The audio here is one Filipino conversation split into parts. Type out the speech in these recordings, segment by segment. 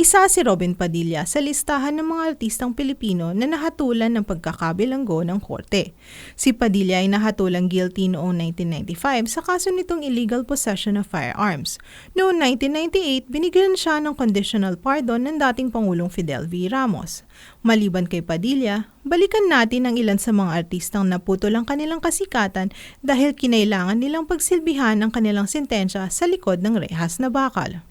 Isa si Robin Padilla sa listahan ng mga artistang Pilipino na nahatulan ng pagkakabilanggo ng korte. Si Padilla ay nahatulang guilty noong 1995 sa kaso nitong illegal possession of firearms. Noong 1998, binigyan siya ng conditional pardon ng dating Pangulong Fidel V. Ramos. Maliban kay Padilla, balikan natin ang ilan sa mga artistang naputo lang kanilang kasikatan dahil kinailangan nilang pagsilbihan ang kanilang sentensya sa likod ng rehas na bakal.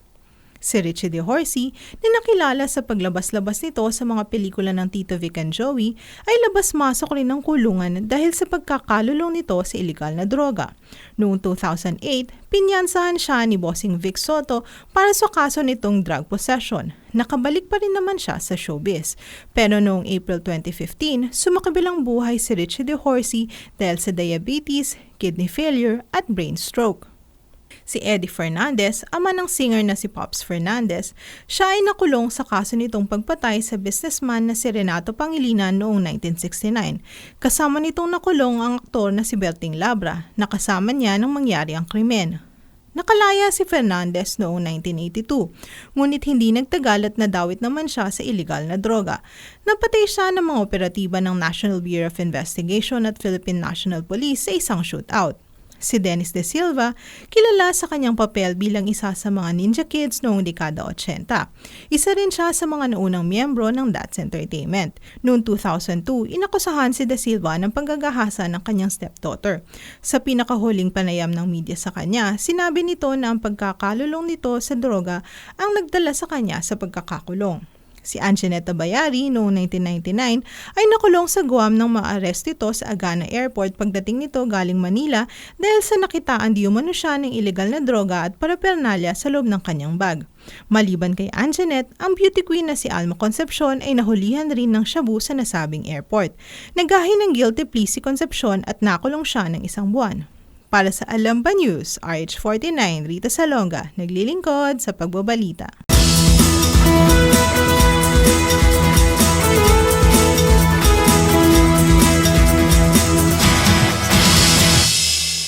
Si Richie De Horsey, na nakilala sa paglabas-labas nito sa mga pelikula ng Tito Vic and Joey, ay labas-masok rin ng kulungan dahil sa pagkakalulong nito sa ilegal na droga. Noong 2008, pinyansahan siya ni Bossing Vic Soto para sa kaso nitong drug possession. Nakabalik pa rin naman siya sa showbiz. Pero noong April 2015, sumakabilang buhay si Richie De Horsey dahil sa diabetes, kidney failure at brain stroke si Eddie Fernandez, ama ng singer na si Pops Fernandez, siya ay nakulong sa kaso nitong pagpatay sa businessman na si Renato Pangilinan noong 1969. Kasama nitong nakulong ang aktor na si Berting Labra, nakasama niya nang mangyari ang krimen. Nakalaya si Fernandez noong 1982, ngunit hindi nagtagal at nadawit naman siya sa illegal na droga. Napatay siya ng mga operatiba ng National Bureau of Investigation at Philippine National Police sa isang shootout. Si Dennis De Silva, kilala sa kanyang papel bilang isa sa mga Ninja Kids noong dekada 80. Isa rin siya sa mga naunang miyembro ng That's Entertainment. Noong 2002, inakusahan si De Silva ng panggagahasa ng kanyang stepdaughter. Sa pinakahuling panayam ng media sa kanya, sinabi nito na ang pagkakalulong nito sa droga ang nagdala sa kanya sa pagkakakulong. Si Anjaneta Bayari noong 1999 ay nakulong sa Guam nang maarest ito sa Agana Airport pagdating nito galing Manila dahil sa nakitaan di umano siya ng ilegal na droga at parapernalya sa loob ng kanyang bag. Maliban kay Anjanet, ang beauty queen na si Alma Concepcion ay nahulihan rin ng shabu sa nasabing airport. Nagahin ng guilty plea si Concepcion at nakulong siya ng isang buwan. Para sa Alamba News, RH49, Rita Salonga, naglilingkod sa pagbabalita.